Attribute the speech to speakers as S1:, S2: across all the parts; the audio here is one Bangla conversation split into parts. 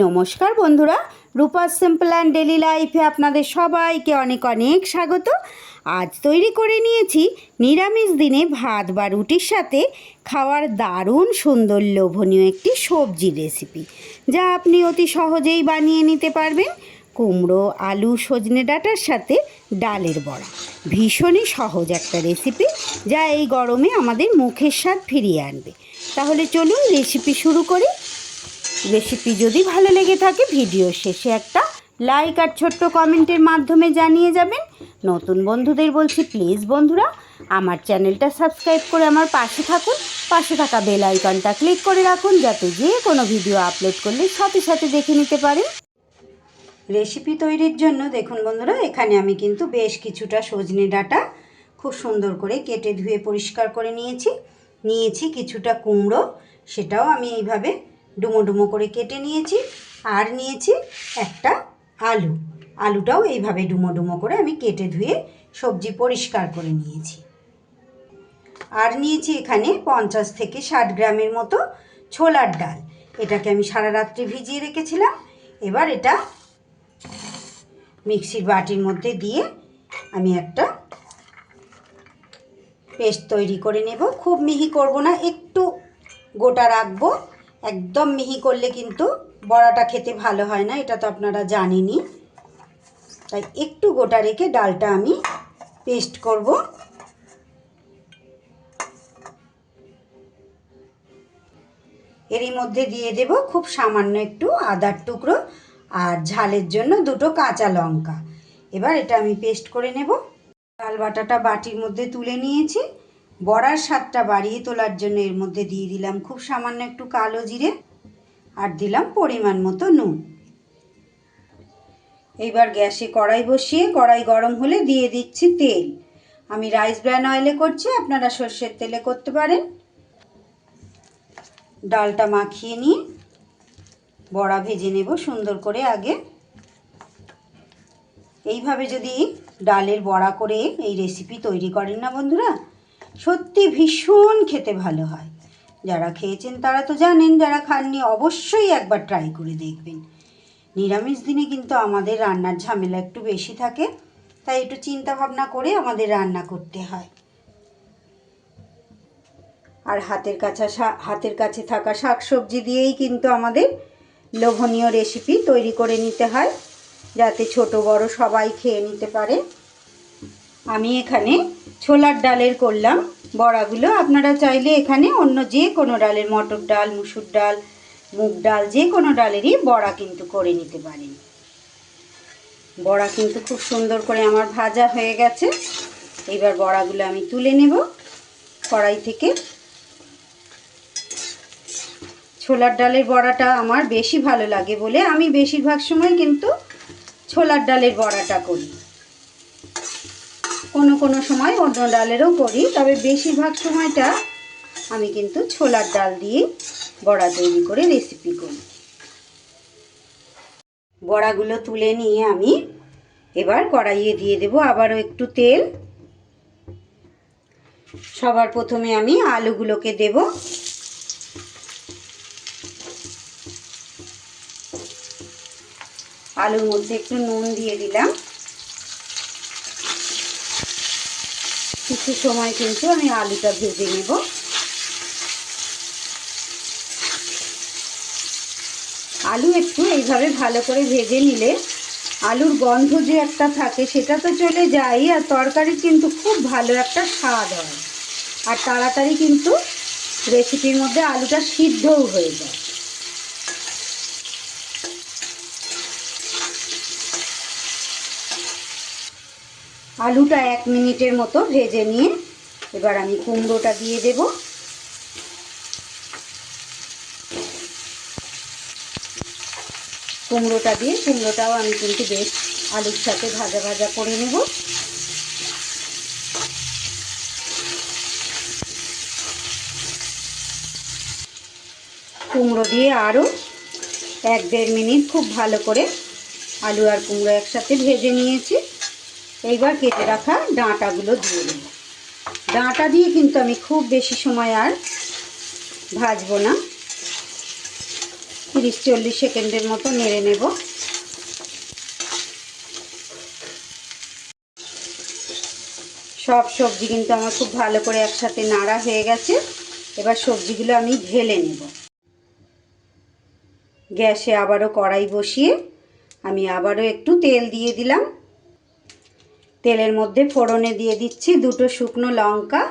S1: নমস্কার বন্ধুরা রূপা সিম্পল অ্যান্ড ডেলি লাইফে আপনাদের সবাইকে অনেক অনেক স্বাগত। আজ তৈরি করে নিয়েছি নিরামিষ দিনে ভাত বা রুটির সাথে খাওয়ার দারুণ সুন্দর লোভনীয় একটি সবজি রেসিপি যা আপনি অতি সহজেই বানিয়ে নিতে পারবেন। কুমড়ো, আলু, সজনে ডাঁটার সাথে ডালের বড়া, ভীষণই সহজ একটা রেসিপি যা এই গরমে আমাদের মুখের স্বাদ ফিরিয়ে আনবে। তাহলে চলুন রেসিপি শুরু করি। রেসিপি যদি ভালো লেগে থাকে ভিডিও শেষে একটা লাইক আর ছোট্ট কমেন্টের মাধ্যমে জানিয়ে যাবেন। নতুন বন্ধুদের বলছি প্লিজ বন্ধুরা, আমার চ্যানেলটা সাবস্ক্রাইব করে আমার পাশে থাকুন। পাশে থাকা বেল আইকনটা ক্লিক করে রাখুন, যাতে যে কোনো ভিডিও আপলোড করলে সাথে সাথে দেখে নিতে পারেন। রেসিপি তৈরির জন্য দেখুন বন্ধুরা, এখানে আমি কিন্তু বেশ কিছুটা সজনে ডাটা খুব সুন্দর করে কেটে ধুয়ে পরিষ্কার করে নিয়েছি। নিয়েছি কিছুটা কুমড়ো, সেটাও আমি এইভাবে ডুমো ডুমো করে কেটে নিয়েছি আর নিয়েছি একটা আলু। আলুটাও এইভাবে ডুমো ডুমো করে আমি কেটে ধুয়ে সবজি পরিষ্কার করে নিয়েছি। আর নিয়েছি এখানে পঞ্চাশ থেকে ষাট গ্রামের মতো ছোলার ডাল। এটাকে আমি সারা রাত্রি ভিজিয়ে রেখেছিলাম। এবার এটা মিক্সির বাটির মধ্যে দিয়ে আমি একটা পেস্ট তৈরি করে নেব। খুব মিহি করব না, একটু গোটা রাখব। একদম মিহি করলে কিন্তু বড়াটা খেতে ভালো হয় না, এটা তো আপনারা জানেনই। তাই একটু গোটা রেখে ডালটা আমি পেস্ট করব। এরই মধ্যে দিয়ে দেব খুব সামান্য একটু আদার টুকরো আর ঝালের জন্য দুটো কাঁচা লঙ্কা। এবার এটা আমি পেস্ট করে নেব। ডাল বাটাটা বাটির মধ্যে তুলে নিয়েছি। বড়ার স্বাদটা বাড়িয়ে তোলার জন্য এর মধ্যে দিয়ে দিলাম খুব সামান্য একটু কালো জিরে আর দিলাম পরিমাণ মতো নুন। এইবার গ্যাসে কড়াই বসিয়ে কড়াই গরম হলে দিয়ে দিচ্ছি তেল। আমি রাইস ব্র্যান অয়েলে করছি, আপনারা সর্ষের তেলে করতে পারেন। ডালটা মাখিয়ে নিয়ে বড়া ভেজে নেব সুন্দর করে আগে। এইভাবে যদি ডালের বড়া করে এই রেসিপি তৈরি করেন না বন্ধুরা সত্যি ভীষণ খেতে ভালো হয়। যারা খেয়েছেন তারা তো জানেন, যারা খাননি অবশ্যই একবার ট্রাই করে দেখবেন। নিরামিষ দিনে কিন্তু আমাদের রান্নার ঝামেলা একটু বেশি থাকে, তাই একটু চিন্তা ভাবনা করে আমাদের রান্না করতে হয়। আর হাতের কাছে হাতের কাছে থাকা শাক সবজি দিয়েই কিন্তু আমাদের লোভনীয় রেসিপি তৈরি করে নিতে হয়, যাতে ছোট বড় সবাই খেয়ে নিতে পারে। আমি এখানে ছোলার ডালের করলাম। বড়াগুলো আপনারা চাইলে এখানে অন্য যে কোনো ডালের, মটর ডাল, মুসুর ডাল, মুগ ডাল, যে কোনো ডালেরই বড়া কিন্তু করে নিতে পারেন। বড়া কিন্তু খুব সুন্দর করে আমার ভাজা হয়ে গেছে। এবার বড়াগুলো আমি তুলে নেব কড়াই থেকে। ছোলার ডালের বড়াটা আমার বেশি ভালো লাগে বলে আমি বেশিরভাগ সময় কিন্তু ছোলার ডালের বড়াটা করি। কোনো কোনো সময় অন্য ডালেরও করি, তবে বেশিরভাগ সময়টা আমি কিন্তু ছোলার ডাল দিয়ে বড়া তৈরি করে রেসিপি করি। বড়াগুলো তুলে নিয়ে আমি এবার কড়াইয়ে দিয়ে দেব আবারও একটু তেল। সবার প্রথমে আমি আলুগুলোকে দেব। আলুর মধ্যে একটু নুন দিয়ে দিলাম। কিছু সময় কিন্তু আমি আলুটা ভেজে নেব। আলু একটু এইভাবে ভালো করে ভেজে নিলে আলুর গন্ধ যে একটা থাকে সেটা তো চলে যায় আর তরকারির কিন্তু খুব ভালো একটা স্বাদ হয়। আর তাড়াতাড়ি কিন্তু রেসিপির মধ্যে আলুটা সিদ্ধও হয়ে যায়। আলুটা এক মিনিটের মতো ভেজে নিয়ে এবার আমি কুমড়োটা দিয়ে দেব। কুমড়োটা দিয়ে, কুমড়োটাও আমি কিন্তু বেশ আলুর সাথে ভাজা ভাজা করে নেব। কুমড়ো দিয়ে আরও এক দেড় মিনিট খুব ভালো করে আলু আর কুমড়ো একসাথে ভেজে নিয়েছি। এইবার কেটে রাখা ডাঁটাগুলো দিয়ে দেবো। ডাঁটা দিয়ে কিন্তু আমি খুব বেশি সময় আর ভাজবো না। তিরিশ চল্লিশ সেকেন্ডের মতো নেড়ে নেব। সব সবজি কিন্তু আমার খুব ভালো করে একসাথে নাড়া হয়ে গেছে। এবার সবজিগুলো আমি ঢেলে নেব। গ্যাসে আবারও কড়াই বসিয়ে আমি আবারও একটু তেল দিয়ে দিলাম। তেলের মধ্যে ফোড়নে দিয়ে দিচ্ছি দুটো শুকনো লঙ্কা।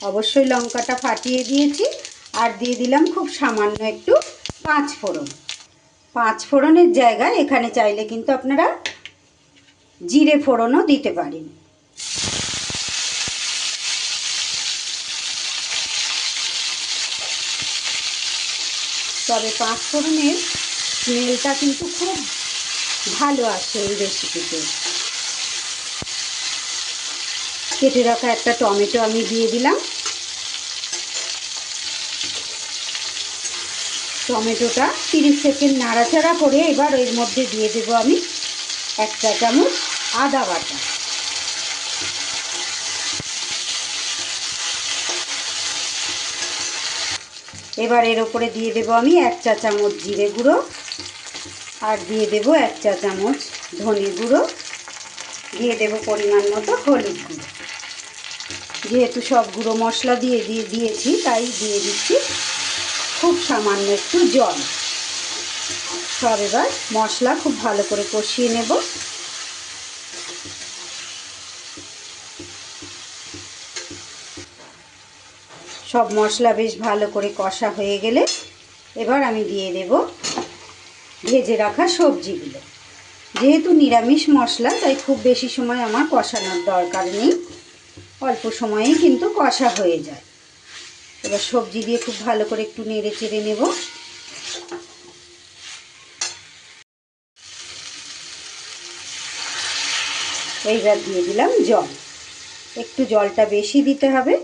S1: অবশ্যই লঙ্কাটা ফাটিয়ে দিয়েছি আর দিয়ে দিলাম খুব সামান্য একটু পাঁচ ফোড়ন। পাঁচ ফোড়নের জায়গায় এখানে চাইলে কিন্তু আপনারা জিরে ফোড়নও দিতে পারেন। তবে পাঁচ ফোড়নের স্মেলটা কিন্তু খুব ভালো আসে এই রেসিপিতে কেটে রাখা একটা টমেটো আমি দিয়ে দিলাম। টমেটোটা তিরিশ সেকেন্ড নাড়াচাড়া করে এবার এর মধ্যে দিয়ে দেবো আমি এক চা চামচ আদা বাটা। এবার এর ওপরে দিয়ে দেবো আমি এক চা চামচ জিরে গুঁড়ো আর দিয়ে দেবো এক চা চামচ ধনে গুঁড়ো। দিয়ে দেবো পরিমাণ মতো হলুদ গুঁড়ো। যেহেতু সব গুঁড়ো মশলা দিয়ে দিয়ে দিয়েছি, তাই দিয়ে দিচ্ছি খুব সামান্য একটু জল। সব এবার মশলা খুব ভালো করে কষিয়ে নেব। সব মশলা বেশ ভালো করে কষা হয়ে গেলে এবার আমি দিয়ে দেব ভেজে রাখা সবজিগুলো। যেহেতু নিরামিষ মশলা, তাই খুব বেশি সময় আমার কষানোর দরকার নেই। অল্প সময়েই কিন্তু কষা হয়ে যায়। এবার সবজি দিয়ে খুব ভালো করে একটু নেড়ে চেড়ে নেব। এইবার দিয়ে দিলাম জল। একটু জলটা বেশি দিতে হবে।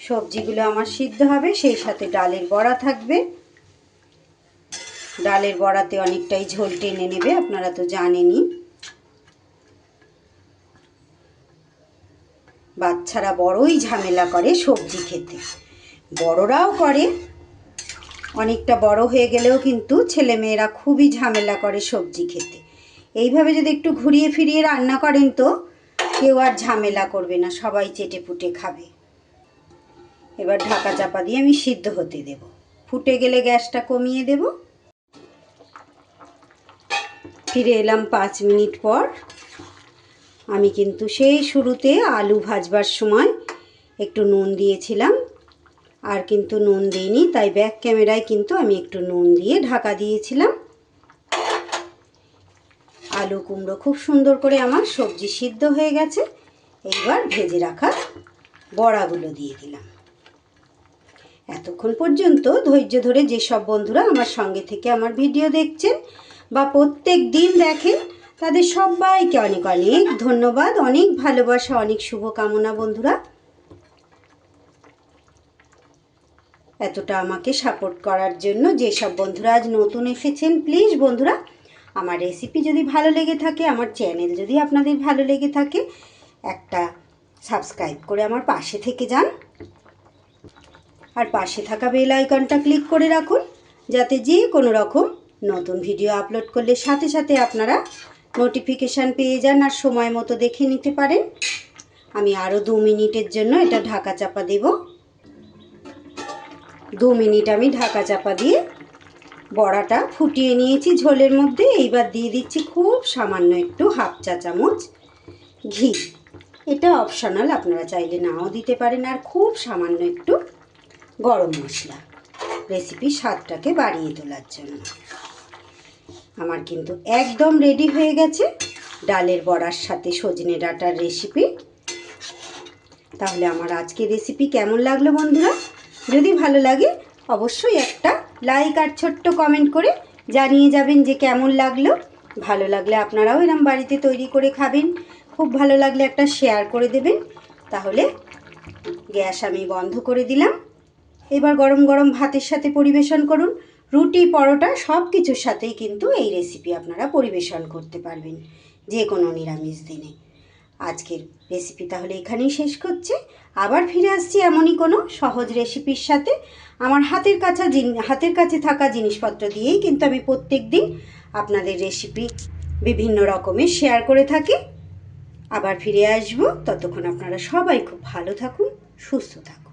S1: সবজিগুলো আমার সিদ্ধ হবে, সেই সাথে ডালের বড়া থাকবে। ডালের বড়াতে অনেকটাই ঝোল টেনে নেবে, আপনারা তো জানেনই। বাচ্চারা বড়ই ঝামেলা করে সবজি খেতে। বড়রাও করে, অনেকটা বড় হয়ে গেলেও কিন্তু ছেলেমেয়েরা খুবই ঝামেলা করে সবজি খেতে। এইভাবে যদি একটু ঘুরিয়ে ফিরিয়ে রান্না করেন তো, কেউ আর ঝামেলা করবে না, সবাই চেটে পুটে খাবে। এবার ঢাকা চাপা দিয়ে আমি সিদ্ধ হতে দেব। ফুটে গেলে গ্যাসটা কমিয়ে দেব। ফিরে এলাম পাঁচ মিনিট পর। আমি কিন্তু সেই শুরুতে আলু ভাজবার সময় একটু নুন দিয়েছিলাম, আর কিন্তু নুন দিইনি, তাই ব্যাক ক্যামেরায় কিন্তু আমি একটু নুন দিয়ে ঢাকা দিয়েছিলাম। আলু কুমড়ো খুব সুন্দর করে আমার সবজি সিদ্ধ হয়ে গেছে, এইবার ভেজে রাখা বড়াগুলো দিয়ে দিলাম। এতক্ষণ পর্যন্ত ধৈর্য ধরে যেসব বন্ধুরা আমার সঙ্গে থেকে আমার ভিডিও দেখছেন বা প্রত্যেক দিন দেখেন তাদের সবাইকে অনেক অনেক ধন্যবাদ, অনেক ভালোবাসা, অনেক শুভকামনা বন্ধুরা। এতটা আমাকে সাপোর্ট করার জন্য যেসব বন্ধুরা আজ নতুন এসেছেন প্লিজ বন্ধুরা, আমার রেসিপি যদি ভালো লেগে থাকে, আমার চ্যানেল যদি আপনাদের ভালো লেগে থাকে, একটা সাবস্ক্রাইব করে আমার পাশে থেকে যান। আর পাশে থাকা বেল আইকনটা ক্লিক করে রাখুন, যাতে যে কোনো রকম নতুন ভিডিও আপলোড করলে সাথে সাথে আপনারা নোটিফিকেশান পেয়ে যান আর সময় মতো দেখে নিতে পারেন। আমি আরও দু মিনিটের জন্য এটা ঢাকা চাপা দেব। দু মিনিট আমি ঢাকা চাপা দিয়ে বড়াটা ফুটিয়ে নিয়েছি ঝোলের মধ্যে। এইবার দিয়ে দিচ্ছি খুব সামান্য একটু হাফ চা চামচ ঘি। এটা অপশনাল আপনারা চাইলে নাও দিতে পারেন। আর খুব সামান্য একটু গরম মশলা। রেসিপি স্বাদটাকে বাড়িয়ে তোলার জন্য। আমার কিন্তু একদম রেডি হয়ে গেছে। ডালের বড়ার সাথে সজনে ডাটার রেসিপি তাহলে আমার আজকের রেসিপি কেমন লাগল বন্ধুরা? যদি ভালো লাগে, অবশ্যই একটা লাইক আর ছোট্ট কমেন্ট করে জানিয়ে যাবেন যে কেমন লাগল। ভালো লাগলে আপনারাও এরম বাড়িতে তৈরি করে খাবেন। খুব ভালো লাগলে একটা শেয়ার করে দেবেন। তাহলে গ্যাস আমি বন্ধ করে দিলাম। এবার গরম গরম ভাতের সাথে পরিবেশন করুন। রুটি, পরোটা সব কিছুর সাথেই কিন্তু এই রেসিপি আপনারা পরিবেশন করতে পারবেন যে কোনো নিরামিষ দিনে। আজকের রেসিপি তাহলে এখানেই শেষ করছি। আবার ফিরে আসছি এমনই কোনো সহজ রেসিপির সাথে। আমার হাতের কাছা হাতের কাছে থাকা জিনিসপত্র দিয়েই কিন্তু আমি প্রত্যেক দিন আপনাদের রেসিপি বিভিন্ন রকমের শেয়ার করে থাকি। আবার ফিরে আসব। ততক্ষণ আপনারা সবাই খুব ভালো থাকুন, সুস্থ থাকুন।